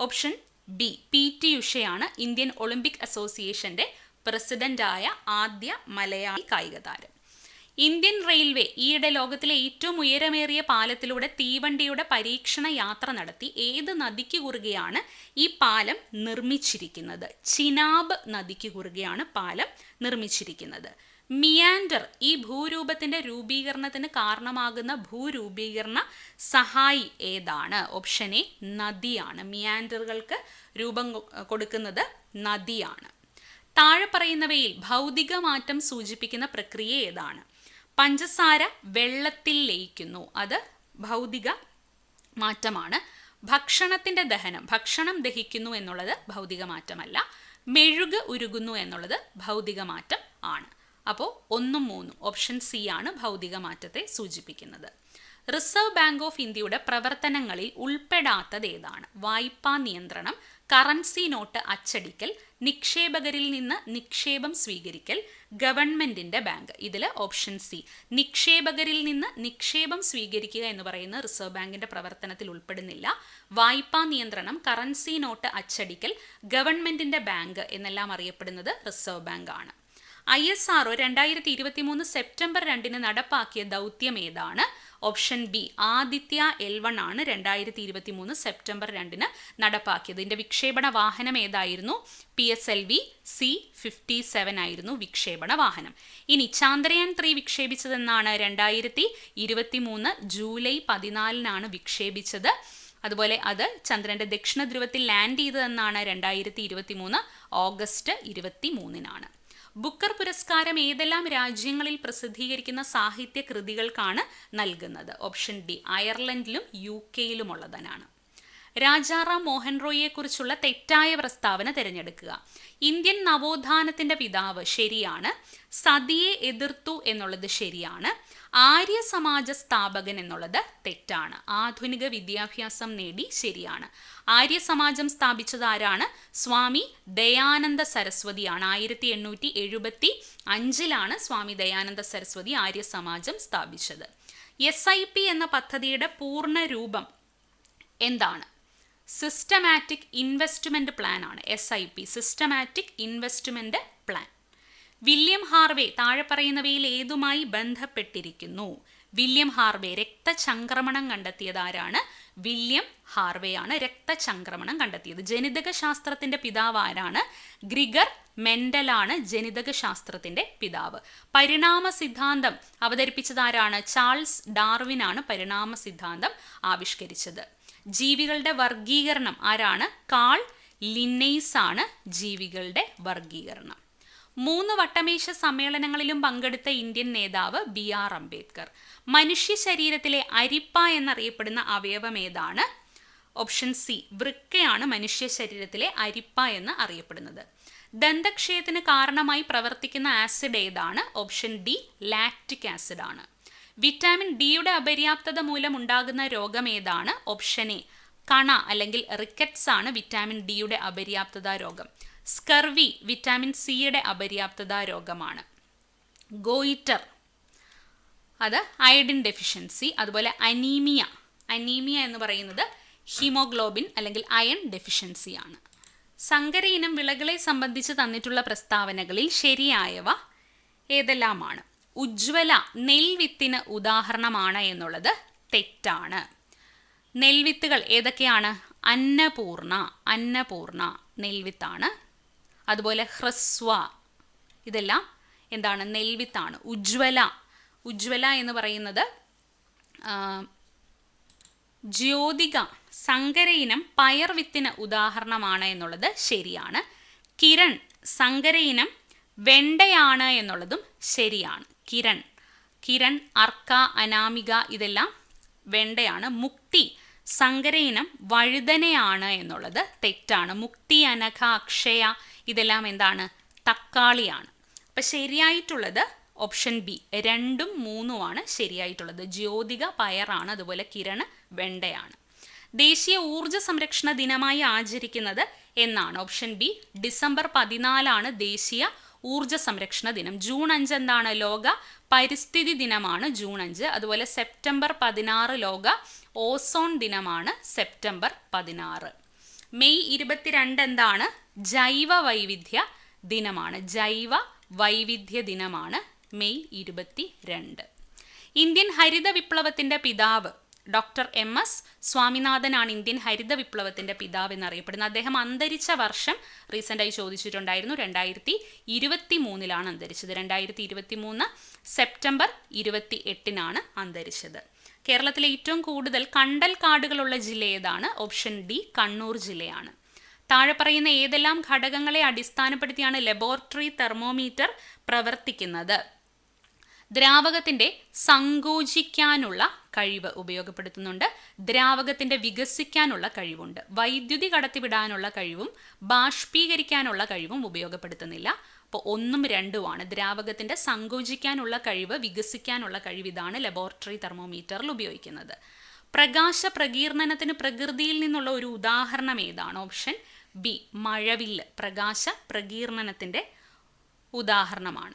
ഓപ്ഷൻ ബി പി ടി ഉഷയാണ്. ഇന്ത്യൻ ഒളിമ്പിക് അസോസിയേഷന്റെ പ്രസിഡന്റായ ആദ്യ മലയാളി കായിക താരം. ഇന്ത്യൻ റെയിൽവേ ഈയിടെ ലോകത്തിലെ ഏറ്റവും ഉയരമേറിയ പാലത്തിലൂടെ തീവണ്ടിയുടെ പരീക്ഷണ യാത്ര നടത്തി ഏത് നദിക്ക് കുറുകയാണ് ഈ പാലം നിർമ്മിച്ചിരിക്കുന്നത്? ചിനാബ് നദിക്ക് കുറുകയാണ് പാലം നിർമ്മിച്ചിരിക്കുന്നത്. മിയാൻഡർ ഈ ഭൂരൂപത്തിന്റെ രൂപീകരണത്തിന് കാരണമാകുന്ന ഭൂരൂപീകരണ സഹായി ഏതാണ്? ഓപ്ഷൻ എ നദിയാണ്. മിയാൻഡറുകൾക്ക് രൂപം കൊടുക്കുന്നത് നദിയാണ്. താഴെ പറയുന്നവയിൽ ഭൗതിക മാറ്റം സൂചിപ്പിക്കുന്ന പ്രക്രിയ ഏതാണ്? പഞ്ചസാര വെള്ളത്തിൽ ലയിക്കുന്നു. അത് ഭൗതിക മാറ്റമാണ്. ഭക്ഷണത്തിന്റെ ദഹനം ഭക്ഷണം ദഹിക്കുന്നു എന്നുള്ളത് ഭൗതിക മാറ്റമല്ല. മെഴുക് ഉരുകുന്നു എന്നുള്ളത് ഭൗതിക മാറ്റം ആണ്. അപ്പോൾ ഒന്നും മൂന്നും ഓപ്ഷൻ സി ആണ് ഭൗതിക മാറ്റത്തെ സൂചിപ്പിക്കുന്നത്. റിസർവ് ബാങ്ക് ഓഫ് ഇന്ത്യയുടെ പ്രവർത്തനങ്ങളിൽ ഉൾപ്പെടാത്തത് ഏതാണ്? വായ്പാ നിയന്ത്രണം കറൻസി നോട്ട് അച്ചടിക്കൽ നിക്ഷേപകരിൽ നിന്ന് നിക്ഷേപം സ്വീകരിക്കൽ ഗവൺമെന്റിന്റെ ബാങ്ക്. ഇതിൽ ഓപ്ഷൻ സി നിക്ഷേപകരിൽ നിന്ന് നിക്ഷേപം സ്വീകരിക്കുക എന്ന് പറയുന്ന റിസർവ് ബാങ്കിന്റെ പ്രവർത്തനത്തിൽ ഉൾപ്പെടുന്നില്ല. വായ്പാ നിയന്ത്രണം കറൻസി നോട്ട് അച്ചടിക്കൽ ഗവൺമെന്റിന്റെ ബാങ്ക് എന്നെല്ലാം അറിയപ്പെടുന്നത് റിസർവ് ബാങ്ക് ആണ്. ഐ എസ് ആർ ഒ രണ്ടായിരത്തി ഇരുപത്തി മൂന്ന് സെപ്റ്റംബർ രണ്ടിന് നടപ്പാക്കിയ ദൗത്യം ഏതാണ് option B Aditya L one ആണ് രണ്ടായിരത്തി ഇരുപത്തി മൂന്ന് സെപ്റ്റംബർ രണ്ടിന് നടപ്പാക്കിയത്. ഇതിന്റെ വിക്ഷേപണ വാഹനം ഏതായിരുന്നു? P S L V C fifty seven ആയിരുന്നു വിക്ഷേപണ വാഹനം. ഇനി ചാന്ദ്രയാൻ ത്രീ വിക്ഷേപിച്ചതെന്നാണ് രണ്ടായിരത്തി ഇരുപത്തി മൂന്ന് ജൂലൈ പതിനാലിനാണ് വിക്ഷേപിച്ചത്. അതുപോലെ അത് ചന്ദ്രന്റെ ദക്ഷിണ ധ്രുവത്തിൽ ലാൻഡ് ചെയ്തതെന്നാണ് രണ്ടായിരത്തി ഇരുപത്തി മൂന്ന് ഓഗസ്റ്റ് ഇരുപത്തി മൂന്നിനാണ് ബുക്കർ പുരസ്കാരം ഏതെല്ലാം രാജ്യങ്ങളിൽ പ്രസിദ്ധീകരിക്കുന്ന സാഹിത്യ കൃതികൾക്കാണ് നൽകുന്നത്? ഓപ്ഷൻ ഡി അയർലൻഡിലും യു കെയിലുമുള്ളതിനാണ് രാജാറാം മോഹൻ റോയിയെക്കുറിച്ചുള്ള തെറ്റായ പ്രസ്താവന തിരഞ്ഞെടുക്കുക. ഇന്ത്യൻ നവോത്ഥാനത്തിന്റെ പിതാവ് ശരിയാണ് സതിയെ എതിർത്തു എന്നുള്ളത് ശരിയാണ് ആര്യ സമാജ സ്ഥാപകൻ എന്നുള്ളത് തെറ്റാണ്. ആധുനിക വിദ്യാഭ്യാസം നേടി ശരിയാണ്. ആര്യ സമാജം സ്ഥാപിച്ചത് ആരാണ്? സ്വാമി ദയാനന്ദ സരസ്വതിയാണ്. ആയിരത്തി എണ്ണൂറ്റി എഴുപത്തി അഞ്ചിലാണ് സ്വാമി ദയാനന്ദ സരസ്വതി ആര്യ സമാജം സ്ഥാപിച്ചത്. എസ് ഐ പി എന്ന പദ്ധതിയുടെ പൂർണ രൂപം എന്താണ്? സിസ്റ്റമാറ്റിക് ഇൻവെസ്റ്റ്മെന്റ് പ്ലാൻ ആണ്. S I P systematic investment William Harvey താഴെ പറയുന്നവയിൽ ഏതുമായി ബന്ധപ്പെട്ടിരിക്കുന്നു? വില്യം ഹാർവേ രക്തചംക്രമണം കണ്ടെത്തിയത് ആരാണ്? വില്യം ഹാർവേ ആണ് രക്തചംക്രമണം കണ്ടെത്തിയത്. ജനിതക ശാസ്ത്രത്തിന്റെ പിതാവ് ആരാണ്? ഗ്രിഗർ മെൻഡലാണ് ജനിതക ശാസ്ത്രത്തിന്റെ പിതാവ്. പരിണാമ സിദ്ധാന്തം അവതരിപ്പിച്ചത് ആരാണ്? ചാൾസ് ഡാർവിൻ ആണ് പരിണാമ സിദ്ധാന്തം ആവിഷ്കരിച്ചത്. ജീവികളുടെ വർഗീകരണം ആരാണ്? കാൾ ലിന്നൈസ് ആണ് ജീവികളുടെ വർഗീകരണം മൂന്ന് വട്ടമേശ സമ്മേളനങ്ങളിലും പങ്കെടുത്ത ഇന്ത്യൻ നേതാവ് ബി ആർ അംബേദ്കർ. മനുഷ്യ ശരീരത്തിലെ അരിപ്പ എന്നറിയപ്പെടുന്ന അവയവം ഏതാണ്? ഓപ്ഷൻ സി വൃക്കയാണ് മനുഷ്യ ശരീരത്തിലെ അരിപ്പ എന്ന് അറിയപ്പെടുന്നത്. ദന്തക്ഷയത്തിന് കാരണമായി പ്രവർത്തിക്കുന്ന ആസിഡ് ഏതാണ്? ഓപ്ഷൻ ഡി ലാക്റ്റിക് ആസിഡ് ആണ്. വിറ്റാമിൻ ഡിയുടെ അപര്യാപ്തത മൂലം ഉണ്ടാകുന്ന രോഗം ഏതാണ്? ഓപ്ഷൻ എ കണ അല്ലെങ്കിൽ റിക്കറ്റ്സ് ആണ് വിറ്റാമിൻ ഡിയുടെ അപര്യാപ്തത രോഗം. സ്കർവി വിറ്റാമിൻ സിയുടെ അപര്യാപ്തത രോഗമാണ്. ഗോയിറ്റർ അത് അയഡിൻ ഡെഫിഷ്യൻസി അതുപോലെ അനീമിയ. അനീമിയ എന്ന് പറയുന്നത് ഹീമോഗ്ലോബിൻ അല്ലെങ്കിൽ അയൺ ഡെഫിഷ്യൻസി ആണ്. സങ്കര ഇനം വിളകളെ സംബന്ധിച്ച് തന്നിട്ടുള്ള പ്രസ്താവനകളിൽ ശരിയായവ ഏതെല്ലാമാണ്? ഉജ്ജ്വല നെൽവിത്തിന് ഉദാഹരണമാണ് എന്നുള്ളത് തെറ്റാണ്. നെൽവിത്തുകൾ ഏതൊക്കെയാണ്? അന്നപൂർണ അന്നപൂർണ നെൽവിത്താണ് അതുപോലെ ഹ്രസ്വ. ഇതെല്ലാം എന്താണ്? നെൽവിത്താണ്. ഉജ്വല ഉജ്വല എന്ന് പറയുന്നത് ജ്യോതിക സങ്കര ഇനം പയർ വിത്തിന് ഉദാഹരണമാണ് എന്നുള്ളത് ശരിയാണ്. കിരൺ സങ്കര ഇനം വെണ്ടയാണ് എന്നുള്ളതും ശരിയാണ്. കിരൺ. കിരൺ അർക്ക അനാമിക ഇതെല്ലാം വെണ്ടയാണ്. മുക്തി സങ്കര ഇനം വഴുതനയാണ് എന്നുള്ളത് തെറ്റാണ്. മുക്തി അനഘ അക്ഷയ ഇതെല്ലാം എന്താണ്? തക്കാളിയാണ്. അപ്പം ശരിയായിട്ടുള്ളത് ഓപ്ഷൻ ബി രണ്ടും മൂന്നുമാണ് ശരിയായിട്ടുള്ളത്. ജ്യോതിക പയറാണ് അതുപോലെ കിരൺ വെണ്ടയാണ്. ദേശീയ ഊർജ സംരക്ഷണ ദിനമായി ആചരിക്കുന്നത് എന്നാണ് ഓപ്ഷൻ ബി ഡിസംബർ പതിനാലാണ് ദേശീയ ഊർജ സംരക്ഷണ ദിനം. ജൂൺ അഞ്ച് എന്താണ് ലോക പരിസ്ഥിതി ദിനമാണ് ജൂൺ അഞ്ച്. അതുപോലെ സെപ്റ്റംബർ പതിനാറ് ലോക ഓസോൺ ദിനമാണ് സെപ്റ്റംബർ പതിനാറ്. മെയ് ഇരുപത്തിരണ്ട് എന്താണ്? ജൈവ വൈവിധ്യ ദിനമാണ്. ജൈവ വൈവിധ്യ ദിനമാണ് മെയ് ഇരുപത്തി രണ്ട് ഇന്ത്യൻ ഹരിത വിപ്ലവത്തിന്റെ പിതാവ് ഡോക്ടർ എം എസ് സ്വാമിനാഥനാണ് ഇന്ത്യൻ ഹരിത വിപ്ലവത്തിന്റെ പിതാവ് എന്നറിയപ്പെടുന്നത്. അദ്ദേഹം അന്തരിച്ച വർഷം റീസെന്റായി ചോദിച്ചിട്ടുണ്ടായിരുന്നു. രണ്ടായിരത്തി ഇരുപത്തി മൂന്നിലാണ് അന്തരിച്ചത്. രണ്ടായിരത്തി ഇരുപത്തി മൂന്ന് സെപ്റ്റംബർ ഇരുപത്തി എട്ടിനാണ് അന്തരിച്ചത്. കേരളത്തിലെ ഏറ്റവും കൂടുതൽ കണ്ടൽ കാടുകളുള്ള ജില്ല ഏതാണ്? ഓപ്ഷൻ ഡി കണ്ണൂർ ജില്ലയാണ്. താഴെ പറയുന്ന ഏതെല്ലാം ഘടകങ്ങളെ അടിസ്ഥാനപ്പെടുത്തിയാണ് ലബോറട്ടറി തെർമോമീറ്റർ പ്രവർത്തിക്കുന്നത്? ദ്രാവകത്തിന്റെ സങ്കോചിക്കാനുള്ള കഴിവ് ഉപയോഗപ്പെടുത്തുന്നുണ്ട്. ദ്രാവകത്തിന്റെ വികസിക്കാനുള്ള കഴിവുണ്ട്. വൈദ്യുതി കടത്തിവിടാനുള്ള കഴിവും ബാഷ്പീകരിക്കാനുള്ള കഴിവും ഉപയോഗപ്പെടുത്തുന്നില്ല. അപ്പോൾ ഒന്നും രണ്ടുമാണ്. ദ്രാവകത്തിന്റെ സങ്കോചിക്കാനുള്ള കഴിവ് വികസിക്കാനുള്ള കഴിവ് ഇതാണ് ലബോറട്ടറി തെർമോമീറ്ററിൽ ഉപയോഗിക്കുന്നത്. പ്രകാശ പ്രകീർണനത്തിന് പ്രകൃതിയിൽ നിന്നുള്ള ഒരു ഉദാഹരണം ഏതാണ്? ഓപ്ഷൻ ബി മഴവില്ല് പ്രകാശ പ്രകീർണനത്തിന്റെ ഉദാഹരണമാണ്.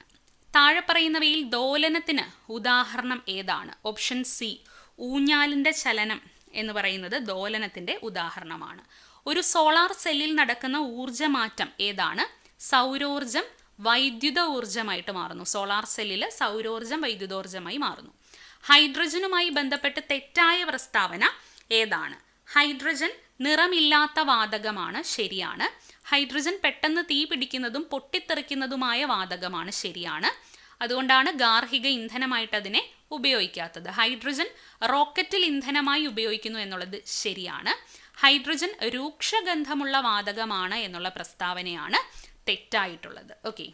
താഴെ പറയുന്നവയിൽ ദോലനത്തിന് ഉദാഹരണം ഏതാണ്? ഓപ്ഷൻ സി ഊഞ്ഞാലിന്റെ ചലനം എന്ന് പറയുന്നത് ദോലനത്തിന്റെ ഉദാഹരണമാണ്. ഒരു സോളാർ സെല്ലിൽ നടക്കുന്ന ഊർജമാറ്റം ഏതാണ്? സൗരോർജം വൈദ്യുത ഊർജമായിട്ട് മാറുന്നു. സോളാർ സെല്ലിൽ സൗരോർജം വൈദ്യുതോർജമായി മാറുന്നു. ഹൈഡ്രജനുമായി ബന്ധപ്പെട്ട് തെറ്റായ പ്രസ്താവന ഏതാണ്? ഹൈഡ്രജൻ നിറമില്ലാത്ത വാതകമാണ് ശരിയാണ്. ഹൈഡ്രജൻ പെട്ടെന്ന് തീ പിടിക്കുന്നതും പൊട്ടിത്തെറിക്കുന്നതുമായ വാതകമാണ് ശരിയാണ്. അതുകൊണ്ടാണ് ഗാർഹിക ഇന്ധനമായിട്ട് അതിനെ ഉപയോഗിക്കാത്തത്. ഹൈഡ്രജൻ റോക്കറ്റിൽ ഇന്ധനമായി ഉപയോഗിക്കുന്നു എന്നുള്ളത് ശരിയാണ്. ഹൈഡ്രജൻ രൂക്ഷഗന്ധമുള്ള വാതകമാണ് എന്നുള്ള പ്രസ്താവനയാണ് തെറ്റായിട്ടുള്ളത്. ഓക്കെ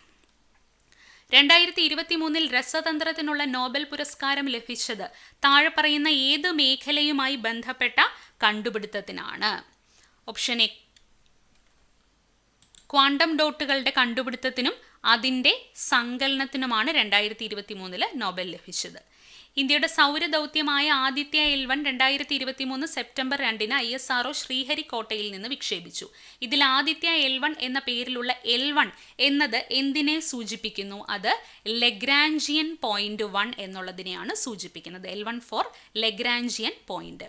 രണ്ടായിരത്തി ഇരുപത്തി മൂന്നിൽ രസതന്ത്രത്തിനുള്ള നോബൽ പുരസ്കാരം ലഭിച്ചത് താഴെ പറയുന്ന ഏത് മേഖലയുമായി ബന്ധപ്പെട്ട കണ്ടുപിടുത്തത്തിനാണ്? ഓപ്ഷൻ എ ക്വാണ്ടം ഡോട്ടുകളുടെ കണ്ടുപിടുത്തത്തിനും അതിന്റെ സങ്കലനത്തിനുമാണ് രണ്ടായിരത്തി ഇരുപത്തി മൂന്നിൽ നോബൽ ലഭിച്ചത്. ഇന്ത്യയുടെ സൗരദൗത്യമായ ആദിത്യ എൽ വൺ രണ്ടായിരത്തി ഇരുപത്തി മൂന്ന് സെപ്റ്റംബർ രണ്ടിന് ഐ എസ് ആർഒ ശ്രീഹരിക്കോട്ടയിൽ നിന്ന് വിക്ഷേപിച്ചു. ഇതിൽ ആദിത്യ എൽ വൺ എന്ന പേരിലുള്ള എൽ വൺ എന്നത് എന്തിനെ സൂചിപ്പിക്കുന്നു? അത് ലെഗ്രാൻജിയൻ പോയിന്റ് വൺ എന്നുള്ളതിനെയാണ് സൂചിപ്പിക്കുന്നത്. L one four Lagrangian point.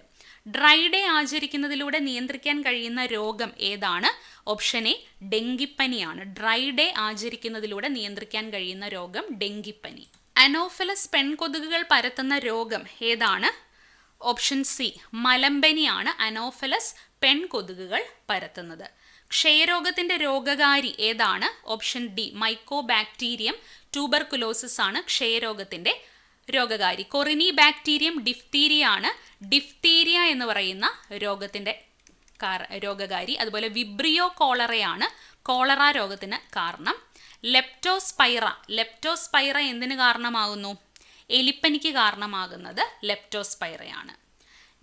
Dry day ആചരിക്കുന്നതിലൂടെ നിയന്ത്രിക്കാൻ കഴിയുന്ന രോഗം ഏതാണ്? ഓപ്ഷൻ എ ഡെങ്കിപ്പനിയാണ്. ഡ്രൈ ഡേ ആചരിക്കുന്നതിലൂടെ നിയന്ത്രിക്കാൻ കഴിയുന്ന രോഗം ഡെങ്കിപ്പനി. അനോഫലസ് പെൺകൊതുകുകൾ പരത്തുന്ന രോഗം ഏതാണ്? ഓപ്ഷൻ സി മലമ്പനിയാണ് അനോഫിലസ് പെൺകൊതുകുകൾ പരത്തുന്നത്. ക്ഷയരോഗത്തിന്റെ രോഗകാരി ഏതാണ്? Option D mycobacterium tuberculosis ആണ് ക്ഷയരോഗത്തിന്റെ രോഗകാരി. കൊറിനി ബാക്ടീരിയം ഡിഫ്തീരിയ ആണ് ഡിഫ്തീരിയ എന്ന് പറയുന്ന രോഗത്തിന്റെ രോഗകാരി. അതുപോലെ വിബ്രിയോ കോളറയാണ് കോളറ രോഗത്തിന് കാരണം. ലെപ്റ്റോസ്പൈറ ലെപ്റ്റോസ്പൈറ എന്തിനു കാരണമാകുന്നു? എലിപ്പനിക്ക് കാരണമാകുന്നത് ലെപ്റ്റോസ്പൈറയാണ്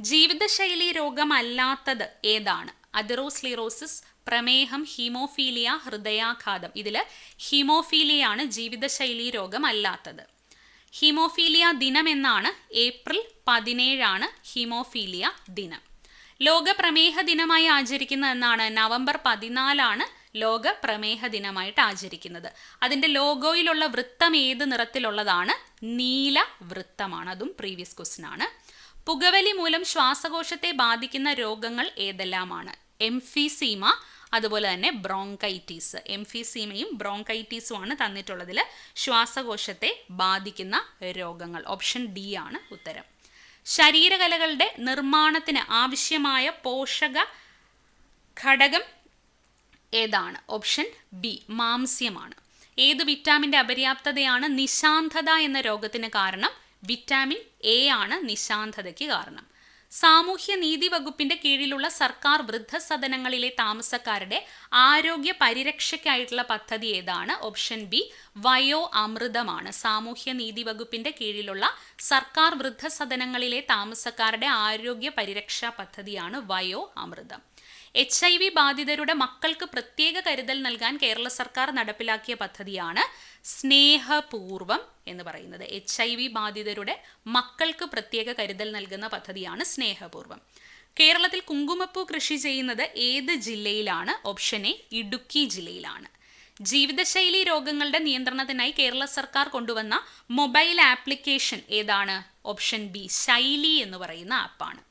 ജീവിതശൈലി രോഗമല്ലാത്തത് ഏതാണ്? അതിറോസ്ലിറോസിസ് പ്രമേഹം ഹീമോഫീലിയ ഹൃദയാഘാതം. ഇതിൽ ഹീമോഫീലിയയാണ് ജീവിതശൈലി രോഗമല്ലാത്തത്. ഹീമോഫീലിയ ദിനം എന്നാണ്. ഏപ്രിൽ പതിനേഴാണ് ഹീമോഫീലിയ ദിനം. ലോക പ്രമേഹ ദിനമായി ആചരിക്കുന്ന എന്നാണ്. നവംബർ പതിനാലാണ് ലോക പ്രമേഹ ദിനമായിട്ട് ആചരിക്കുന്നത് അതിന്റെ ലോഗോയിലുള്ള വൃത്തം ഏത് നിറത്തിലുള്ളതാണ്? നീല വൃത്തമാണ്. അതും പ്രീവിയസ് ക്വസ്റ്റ്യൻ ആണ്. പുകവലി മൂലം ശ്വാസകോശത്തെ ബാധിക്കുന്ന രോഗങ്ങൾ ഏതെല്ലാമാണ്? എംഫിസീമ അതുപോലെ തന്നെ ബ്രോങ്കൈറ്റീസ്. എംഫിസീമയും ബ്രോങ്കൈറ്റീസും ആണ് തന്നിട്ടുള്ളതിൽ ശ്വാസകോശത്തെ ബാധിക്കുന്ന രോഗങ്ങൾ. ഓപ്ഷൻ ഡി ആണ് ഉത്തരം. ശരീരകലകളുടെ നിർമ്മാണത്തിന് ആവശ്യമായ പോഷക ഘടകം ഏതാണ്? ഓപ്ഷൻ ബി മാംസ്യമാണ്. ഏത് വിറ്റാമിന്റെ അപര്യാപ്തതയാണ് നിശാന്തത എന്ന രോഗത്തിന് കാരണം? വിറ്റാമിൻ എ ആണ് നിശാന്തതയ്ക്ക് കാരണം. സാമൂഹ്യ നീതി വകുപ്പിന്റെ കീഴിലുള്ള സർക്കാർ വൃദ്ധസദനങ്ങളിലെ താമസക്കാരുടെ ആരോഗ്യ പരിരക്ഷയ്ക്കായിട്ടുള്ള പദ്ധതി ഏതാണ്? ഓപ്ഷൻ ബി വയോ അമൃതമാണ്. സാമൂഹ്യ നീതി വകുപ്പിന്റെ കീഴിലുള്ള സർക്കാർ വൃദ്ധസദനങ്ങളിലെ താമസക്കാരുടെ ആരോഗ്യ പരിരക്ഷാ പദ്ധതിയാണ് Vayo Amritham. H I V ബാധിതരുടെ മക്കൾക്ക് പ്രത്യേക കരുതൽ നൽകാൻ കേരള സർക്കാർ നടപ്പിലാക്കിയ പദ്ധതിയാണ് സ്നേഹപൂർവം എന്ന് പറയുന്നത്. എച്ച് ഐ വി ബാധിതരുടെ മക്കൾക്ക് പ്രത്യേക കരുതൽ നൽകുന്ന പദ്ധതിയാണ് സ്നേഹപൂർവം. കേരളത്തിൽ കുങ്കുമപ്പൂ കൃഷി ചെയ്യുന്നത് ഏത് ജില്ലയിലാണ്? ഓപ്ഷൻ എ ഇടുക്കി ജില്ലയിലാണ്. ജീവിതശൈലി രോഗങ്ങളുടെ നിയന്ത്രണത്തിനായി കേരള സർക്കാർ കൊണ്ടുവന്ന മൊബൈൽ ആപ്ലിക്കേഷൻ ഏതാണ്? ഓപ്ഷൻ ബി ശൈലി എന്ന് പറയുന്ന ആപ്പാണ്.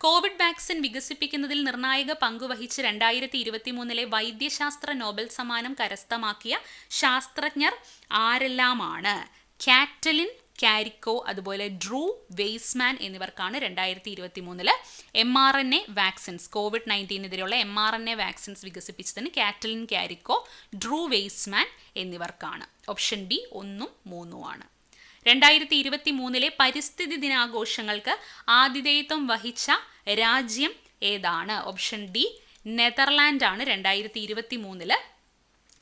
കോവിഡ് വാക്സിൻ വികസിപ്പിക്കുന്നതിൽ നിർണായക പങ്കുവഹിച്ച് രണ്ടായിരത്തി ഇരുപത്തി മൂന്നിലെ വൈദ്യശാസ്ത്ര നോബൽ സമ്മാനം കരസ്ഥമാക്കിയ ശാസ്ത്രജ്ഞർ ആരെല്ലാമാണ്? കാറ്റലിൻ കാരിക്കോ അതുപോലെ ഡ്രൂ വെയ്സ്മാൻ എന്നിവർക്കാണ് രണ്ടായിരത്തി ഇരുപത്തി മൂന്നിൽ M R N A vaccines. Covid നയന്റീനെതിരെയുള്ള M R N A vaccines വികസിപ്പിച്ചതിന് Katalin Kariko Drew Weissman എന്നിവർക്കാണ്. ഓപ്ഷൻ ബി ഒന്നും മൂന്നുമാണ് രണ്ടായിരത്തി ഇരുപത്തി മൂന്നിലെ പരിസ്ഥിതി ദിനാഘോഷങ്ങൾക്ക് ആതിഥേയത്വം വഹിച്ച രാജ്യം ഏതാണ്? ഓപ്ഷൻ ഡി നെതർലാൻഡ് ആണ് രണ്ടായിരത്തി ഇരുപത്തി മൂന്നിൽ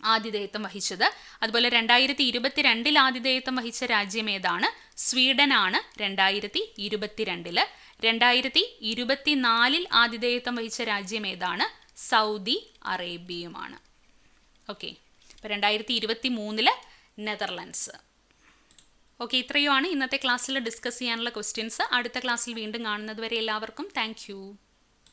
ആതിഥേയത്വം വഹിച്ചത്. അതുപോലെ രണ്ടായിരത്തി ഇരുപത്തിരണ്ടിൽ ആതിഥേയത്വം വഹിച്ച രാജ്യം ഏതാണ്? സ്വീഡൻ ആണ് രണ്ടായിരത്തി ഇരുപത്തിരണ്ടിൽ രണ്ടായിരത്തി ഇരുപത്തിനാലിൽ ആതിഥേയത്വം വഹിച്ച രാജ്യം ഏതാണ്? സൗദി അറേബ്യയുമാണ് ഓക്കെ അപ്പോൾ രണ്ടായിരത്തി ഇരുപത്തി മൂന്നിൽ നെതർലാൻഡ്സ് ഓക്കെ ഇത്രയുമാണ് ഇന്നത്തെ ക്ലാസ്സിൽ ഡിസ്കസ് ചെയ്യാനുള്ള ക്വസ്റ്റ്യൻസ് അടുത്ത ക്ലാസ്സിൽ വീണ്ടും കാണുന്നതുവരെ എല്ലാവർക്കും താങ്ക്